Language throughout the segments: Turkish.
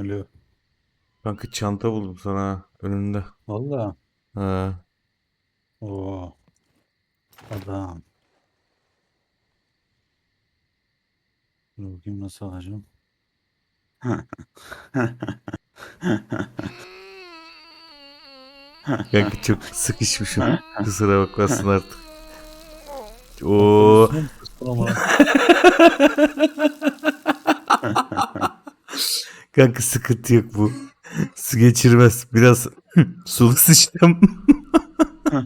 Alo. Kanka çanta buldum sana önünde. Valla. Ha. Oo. Adam. Dur bakayım nasıl alacağım. Kanka çok sıkışmışım. Kusura bakmasın artık. Oo. Kanka sıkıntı yok bu. Su geçirmez. Biraz sulu sıçtım.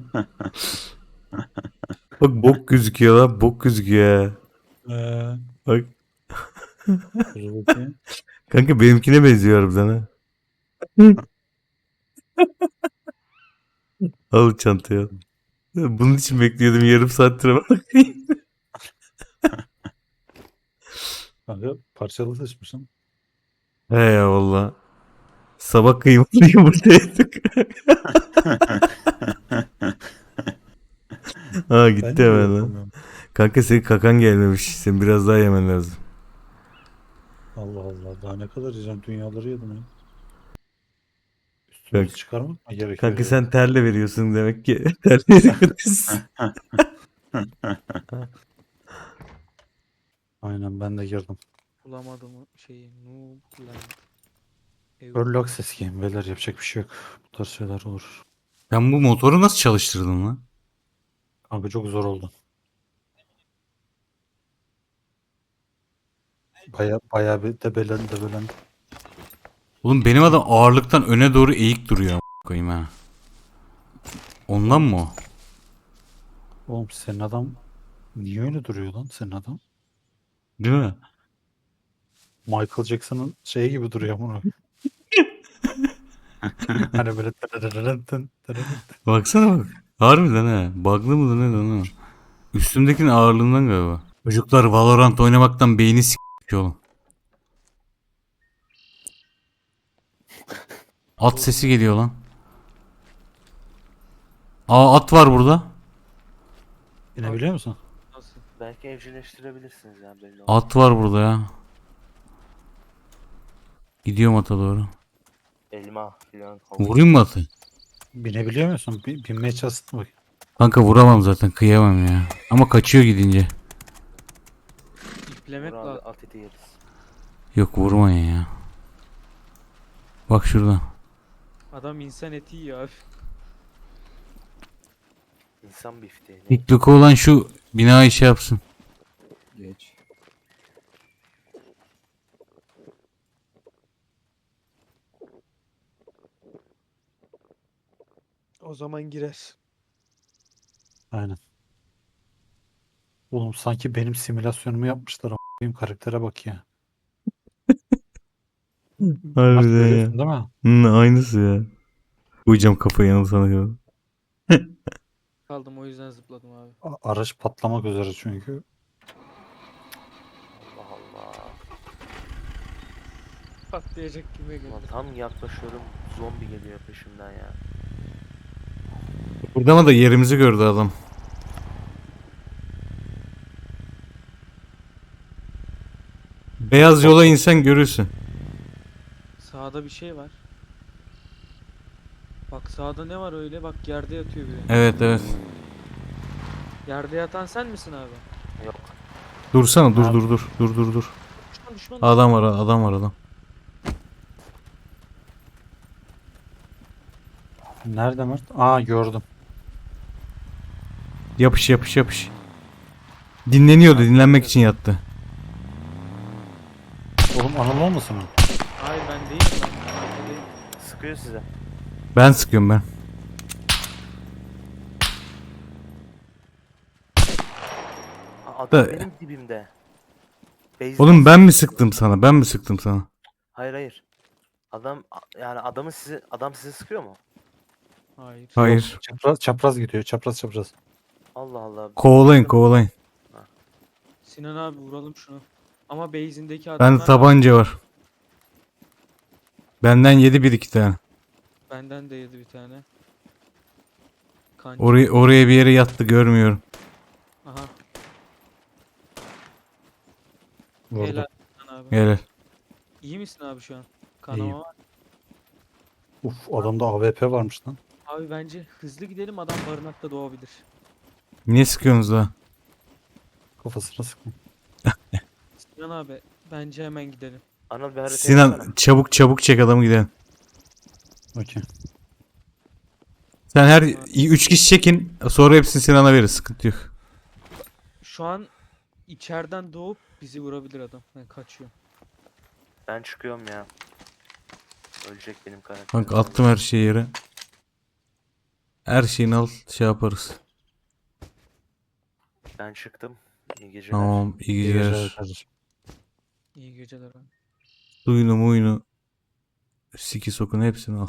Bak bok gözüküyor lan. Bok gözüküyor ha. Eee, Bak. dur bakayım. Kanka benimkine benziyor harbiden ha. Al çantayı al. Bunun için bekliyordum yarım saattir ama. Kanka parçalı seçmişsin. Valla. Sabah kıymalı yumurta yedik. ha gitti Ben de hemen lan. yapamıyorum. Kanka senin kakan gelmemiş. Sen biraz daha yemen lazım. Allah Allah. Daha ne kadar yiyeceğim? Dünyaları yedim ya. Üstümüzü Kanka- çıkarmak mı gerekiyor? Kanka ya? sen terle veriyorsun demek ki. terle veriyorsun. Aynen ben de girdim. Bulamadım o şeyi. Noobland. Ev- Early access game beyler yapacak bir şey yok. Bu tarz şeyler olur. ben bu motoru nasıl çalıştırdım lan? Kanka çok zor oldu. Baya baya bir debelen debelen. Oğlum benim adam ağırlıktan öne doğru eğik duruyor. a**ına Koyayım ha. Ondan mı o? Oğlum senin adam niye öyle duruyor lan senin adam? Değil mi? Michael Jackson'ın şeyi gibi duruyor bunu. hani böyle tırırırırın, tırırırın. Baksana bak. Harbiden ha. Bug'lı mıdır ne lan o? Üstümdekinin ağırlığından galiba. Çocuklar Valorant oynamaktan beyni s**k oğlum. At sesi geliyor lan. Aa at var burada. İnebiliyor musun? Nasıl? Belki evcilleştirebilirsiniz ya belli olmaz. At var burada ya. Gidiyorum ata doğru. Elma filan. Vurayım mı atı? Binebiliyor musun? Bin- binmeye çalışsın bak. Kanka vuramam zaten kıyamam ya. Ama kaçıyor gidince. İplemek Vur abi lazım. at eti yeriz. Yok vurmayın ya. Bak şurada. Adam insan eti yiyor abi. İnsan bifti. Ne? İlk olan şu binayı şey yapsın. O zaman girer. Aynen. Oğlum sanki benim simülasyonumu yapmışlar. a**ayım karaktere bak ya. Harbiden ya. değil mi? Hı, aynısı ya. Koyacağım kafayı yanıl sana ya. Kaldım o yüzden zıpladım abi. A- Araç patlamak üzere çünkü. Allah Allah. Patlayacak gibi Ulan geldi. tam yaklaşıyorum zombi geliyor peşimden ya. Burada mı da yerimizi gördü adam. Beyaz yola insen görürsün. Sağda bir şey var. Bak sağda ne var öyle? Bak yerde yatıyor biri. Evet evet. Yerde yatan sen misin abi? Yok. Dursana dur dur dur. Dur dur dur. Düşman düşman. Adam var adam var adam. Nerede Mert? Aa gördüm. Yapış yapış yapış. Dinleniyordu dinlenmek için yattı. Oğlum Anıl olmasın o? Hayır ben değilim. Sıkıyor size. Ben sıkıyorum ben. Adam Da- benim dibimde. Base'den Oğlum ben mi sıktım sana? Ben mi sıktım sana? Hayır hayır. Adam yani adamı sizi adam sizi sıkıyor mu? Hayır. Hayır. Çapraz, çapraz gidiyor. Çapraz çapraz. Allah Allah. Kovalayın kovalayın. Sinan abi vuralım şunu. Ama base'indeki adamlar Bende tabanca var. Benden yedi bir iki tane. benden de yedi bir tane. Kanca. Oraya, oraya bir yere yattı görmüyorum. Aha. Vurdu. Helal Sinan abi. Gel. İyi misin abi şu an? Kanama var. Uf adamda AWP varmış lan. Abi bence hızlı gidelim adam barınakta doğabilir. Niye sıkıyorsunuz da? Kafasına sıkma. Sinan abi bence hemen gidelim. Anıl bir Sinan yapsana. çabuk çabuk çek adamı gidelim. Okey. Sen her 3 kişi çekin sonra hepsini Sinan'a verir sıkıntı yok. Şu an içeriden doğup bizi vurabilir adam. Ben kaçıyorum. Ben çıkıyorum ya. Ölecek benim karakterim. Kanka attım her şeyi yere. Her şeyini al şey yaparız. Ben çıktım. İyi geceler. Tamam iyi geceler. İyi geceler abi. Suyunu muyunu siki sokun hepsini al.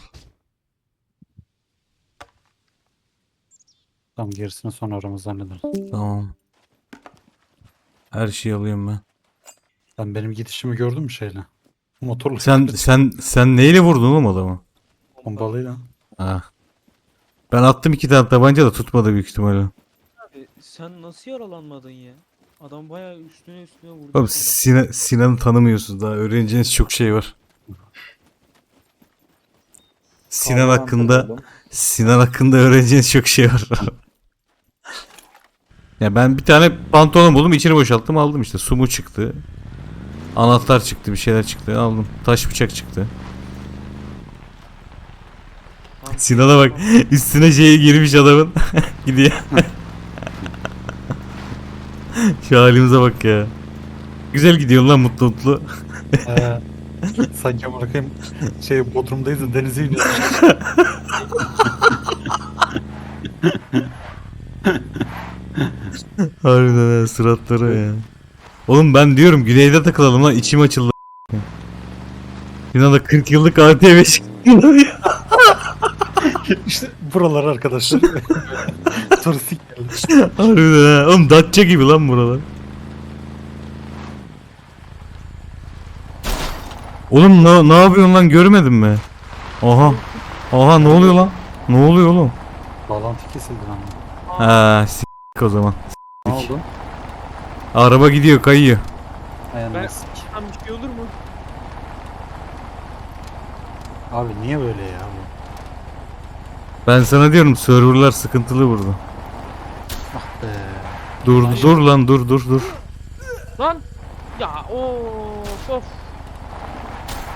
Tamam gerisini sonra aramızda hallederiz. Tamam. Her şeyi alıyorum ben. Sen benim gidişimi gördün mü şeyle? Motorla. Sen sen sen neyle vurdun oğlum adamı? Bombalıyla. Ha. Ben attım iki tane tabanca da tutmadı büyük ihtimalle. Sen nasıl yaralanmadın ya? Adam bayağı üstüne üstüne vurdu. Oğlum sana. Sinan, Sinan'ı tanımıyorsunuz daha öğreneceğiniz çok şey var. Sinan hakkında Sinan hakkında öğreneceğiniz çok şey var. ya ben bir tane pantolon buldum içini boşalttım aldım işte su mu çıktı. Anahtar çıktı bir şeyler çıktı aldım. Taş bıçak çıktı. Tamam. Sinan'a bak üstüne şey girmiş adamın. Gidiyor. Şu halimize bak ya. Güzel gidiyor lan mutlu mutlu. Ee, sanki bırakayım şey Bodrum'dayız da denize iniyoruz. Harbiden ha suratları ya. Oğlum ben diyorum güneyde takılalım lan içim açıldı. Sinan'da 40 yıllık ATV çıktı işte buralar arkadaşlar. Turistik. Harbiden ha. Oğlum Datça gibi lan buralar. Oğlum ne, ne yapıyorsun lan görmedin mi? Oha. Oha ne oluyor lan? Ne oluyor oğlum? Bağlantı kesildi lan. Ha s**k o zaman. Ne oldu? Araba gidiyor kayıyor. Ayağına Ben sık. Tam bir şey olur mu? Abi niye böyle ya bu? Ben sana diyorum serverlar sıkıntılı burada. Ah be. Dur dur lan dur dur dur. Lan! Ya of of.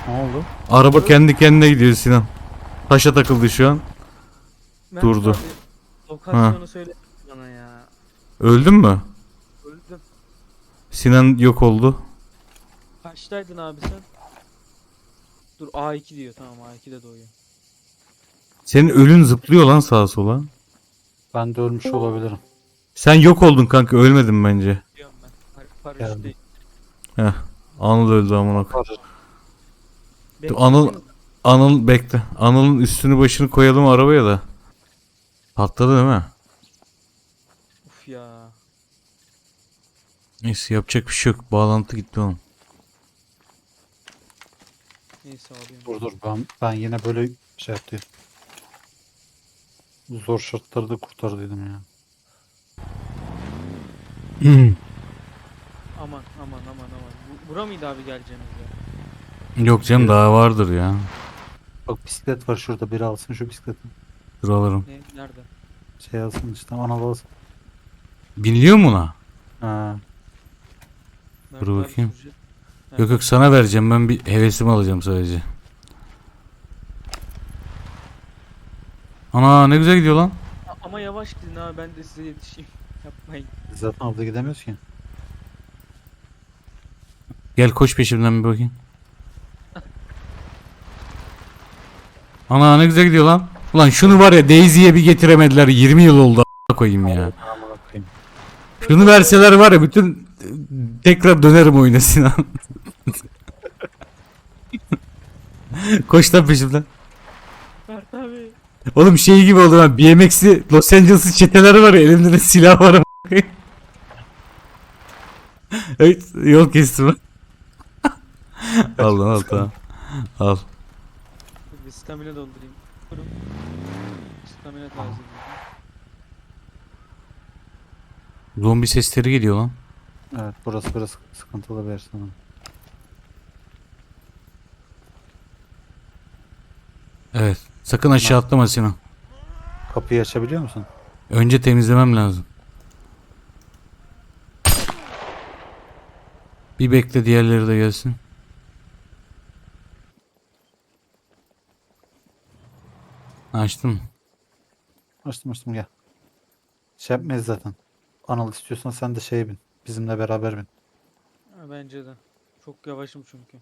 Ne oldu? Araba kendi kendine gidiyor Sinan. Taşa takıldı şu an. Mert Durdu. abi, Lokasyonu söyle bana ya. Öldün mü? Öldüm. Sinan yok oldu. Kaçtaydın abi sen? Dur A2 diyor tamam A2'de doğuyor. Senin ölün zıplıyor lan sağa sola. Ben de ölmüş olabilirim. Sen yok oldun kanka ölmedin bence. Diyorum ben. Par paraşüt Geldim. Heh. Anıl öldü amına koyayım. Bekle, Anıl- Anıl bekle. Anıl'ın üstünü başını koyalım arabaya da. Patladı değil mi? Uf ya. Neyse yapacak bir şey yok. Bağlantı gitti oğlum. Neyse alayım. Dur dur ben, ben yine böyle şey yaptım. Zor şartları da kurtardıydım ya. Aman aman aman aman. Bu, bura mıydı abi geleceğimiz ya? yok canım daha vardır ya. Bak bisiklet var şurada biri alsın şu bisikleti. Dur alırım. Ne? Nerede? Şey alsın işte analı alsın. Biniliyor mu ona? Ha, Dur abi bakayım. sürecek. Yok yok sana vereceğim ben bir hevesimi alacağım sadece. Ana ne güzel gidiyor lan. Ama yavaş gidin abi ben de size yetişeyim. Yapmayın. zaten avda gidemiyoruz ki. Gel koş peşimden bir bakayım. Ana ne güzel gidiyor lan. Ulan şunu var ya Daisy'ye bir getiremediler 20 yıl oldu a**a koyayım ya. Şunu verseler var ya bütün tekrar dönerim oyuna Sinan. Koş lan peşimden. Oğlum şey gibi oldu lan BMX'li Los Angeles'ın çeteleri var ya elimde de silah var. evet yol kestim. al lan al tamam. Al. Dur bir stamina doldurayım. Durun. Stamina tazeledim. Zombi sesleri geliyor lan. Evet burası biraz sıkıntılı bir yer sanırım. Evet. Sakın aşağı atlama Sinan. Kapıyı açabiliyor musun? Önce temizlemem lazım. Bir bekle diğerleri de gelsin. Açtım. Açtım açtım gel. Şey yapmayız zaten. Anıl istiyorsan sen de şeye bin. Bizimle beraber bin. Bence de. Çok yavaşım çünkü.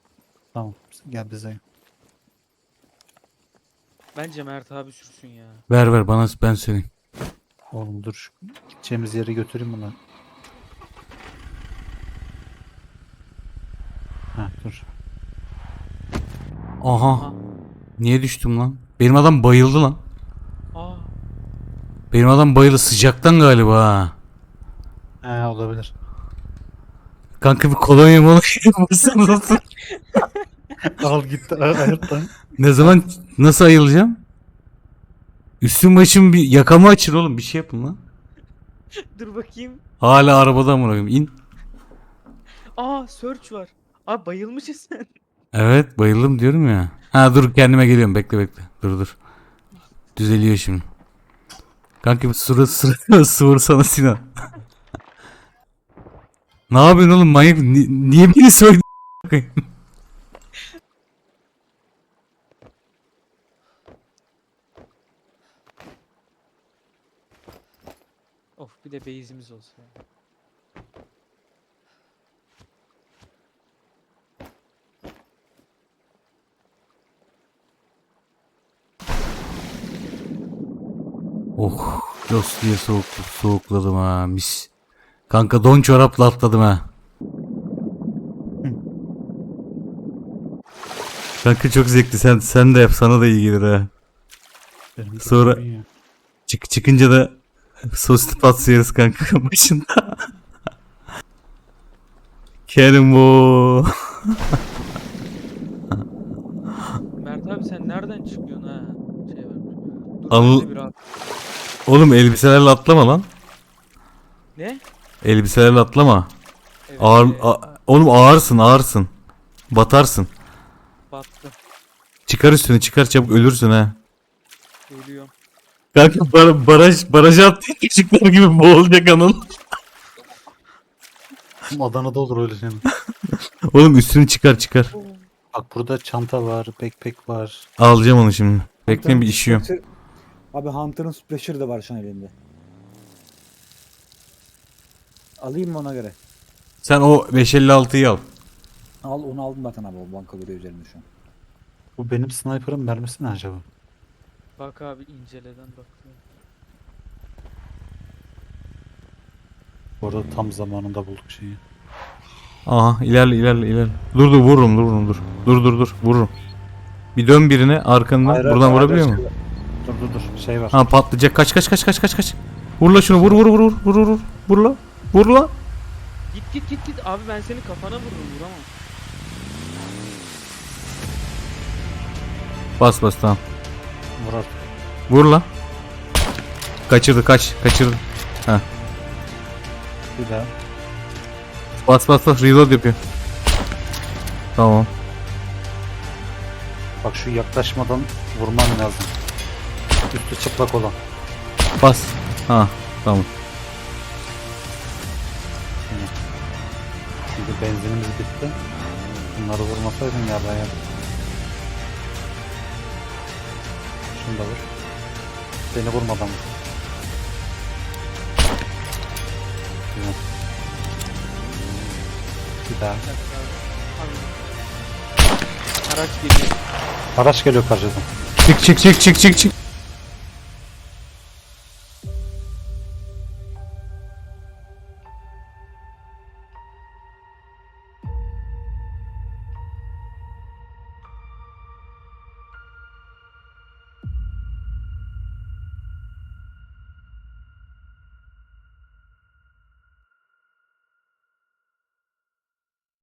Tamam gel bize. Bence Mert abi sürsün ya. Ver ver bana ben söyleyeyim. Oğlum dur gideceğimiz yere götüreyim bunu. Ha dur. Aha. Aha. Niye düştüm lan? Benim adam bayıldı lan. Aa. Benim adam bayıldı sıcaktan galiba ha. He olabilir. Kanka bir kolonya mı nasıl? Al gitti ay- ayırttan. Ne zaman nasıl ayılacağım? Üstüm başım bir yakamı açır oğlum bir şey yapın lan. Dur bakayım. Hala arabada mı koyayım? İn. Aa search var. Aa bayılmışsın sen. Evet bayıldım diyorum ya. Ha dur kendime geliyorum bekle bekle. Dur dur. Düzeliyor şimdi. Kanka bir sıra sıra sıvır sana Sinan. ne yapıyorsun oğlum manyak? Ni- niye beni soydun? Of bir de base'imiz olsa. ya. oh los diye soğuk, soğukladım ha mis. Kanka don çorapla atladım ha. Kanka çok zevkli sen sen de yap sana da iyi gelir ha. Sonra-. Çık çıkınca da soslu patsı yeriz kanka başında. Kerim bu. Mert abi sen nereden çıkıyorsun ha? Şey var. Dur Anıl- ben de bir rahat- Oğlum elbiselerle atlama lan. Ne? Elbiselerle atlama. Evet, Ağır, ee, a- oğlum ağırsın ağırsın. Batarsın. battı. Çıkar üstünü çıkar çabuk ölürsün ha. Kanka bar- baraj baraja attı küçükler gibi boğulacak anıl. Oğlum Adana'da olur öyle şey. Oğlum üstünü çıkar çıkar. Bak burada çanta var, backpack var. Alacağım onu şimdi. Bekleyin bir işiyorum. Splasher- Abi Hunter'ın Splasher'ı da var şu an elinde. Alayım mı ona göre? Sen o 556'yı al. Al onu aldım zaten abi o banka duruyor üzerinde şu an. Bu benim sniper'ın mermisi ne acaba? Bak abi inceleden bakıyorum. Bu arada tam zamanında bulduk şeyi. Aha ilerle ilerle ilerle. Dur dur vururum dur vururum dur. Dur dur dur vururum. Bir dön birine arkandan. Hayır, Buradan hayır, vurabiliyor hayır, mu? Dur dur dur şey var. Ha patlayacak. Kaç kaç kaç kaç kaç kaç. Vur la şunu vur vur vur vur vur vur vur. Vur la. Vur la. Git git git git abi ben senin kafana vururum vuramam. Bas bas tamam. Vur artık. Vur la. Kaçırdı kaç. Kaçırdı. Bir daha. Bas bas bas reload yapıyor. Tamam. Bak şu yaklaşmadan vurman lazım. Üstü çıplak olan. Bas. Ha tamam. Çünkü benzinimiz bitti. Bunları vurmasaydın ya ben Şunu da vur. Beni vurmadan vur. Güzel. Bir daha. Araç geliyor. Araç geliyor karşıdan. Çık çık çık çık çık çık.